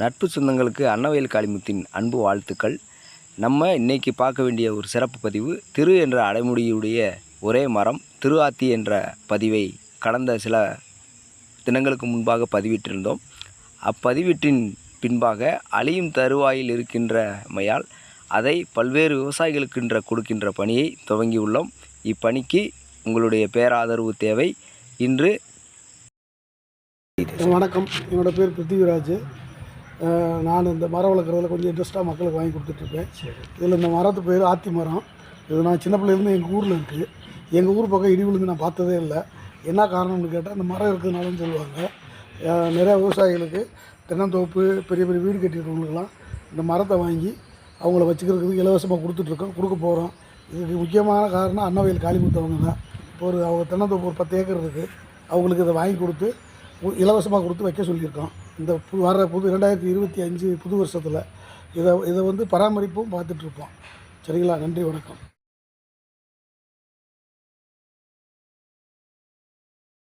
நட்பு சொந்தங்களுக்கு அன்னவயல் காளிமுத்தின் அன்பு வாழ்த்துக்கள். நம்ம இன்றைக்கி பார்க்க வேண்டிய ஒரு சிறப்பு பதிவு திரு என்ற அடைமொழியுடைய ஒரே மரம் திரு ஆத்தி என்ற பதிவை கடந்த சில தினங்களுக்கு முன்பாக பதிவிட்டிருந்தோம். அப்பதிவீட்டின் பின்பாக அழியும் தருவாயில் இருக்கின்றமையால் அதை பல்வேறு விவசாயிகளுக்கின்ற கொடுக்கின்ற பணியை துவங்கியுள்ளோம். இப்பணிக்கு உங்களுடைய பேராதரவு தேவை. இன்று வணக்கம். என்னோடய பேர் பிருத்திவிராஜ். நான் இந்த மரம் வளர்க்குறதுல கொஞ்சம் இன்ட்ரெஸ்ட்டாக மக்களுக்கு வாங்கி கொடுத்துட்ருப்பேன் இதில் இந்த மரத்து பேர் ஆத்தி மரம். இது நான் சின்ன பிள்ளையிலேருந்து எங்கள் ஊரில் இருக்குது எங்கள் ஊர் பக்கம் இடி விழுந்து நான் பார்த்ததே இல்லை. என்ன காரணம்னு கேட்டால் இந்த மரம் இருக்கிறதுனாலன்னு சொல்லுவாங்க. நிறையா விவசாயிகளுக்கு தென்னந்தோப்பு பெரிய பெரிய வீடு கட்டியிருக்கவங்களுக்குலாம் இந்த மரத்தை வாங்கி அவங்கள வச்சுக்கிறதுக்கு இலவசமாக கொடுத்துட்ருக்கோம் கொடுக்க போகிறோம் இதுக்கு முக்கியமான காரணம் அன்னவயல் காளிமுத்தவங்க தான். இப்போ ஒரு அவங்க தென்னந்தோப்பு ஒரு பத்து ஏக்கர் இருக்குது அவங்களுக்கு இதை வாங்கி கொடுத்து இலவசமாக கொடுத்து வைக்க சொல்லியிருக்கோம். இந்த வர புது ரெண்டாயிரத்தி இருபத்தி அஞ்சு புது வருஷத்தில் இதை இதை வந்து பராமரிப்பும் பார்த்துட்ருப்போம் சரிங்களா? நன்றி வணக்கம்.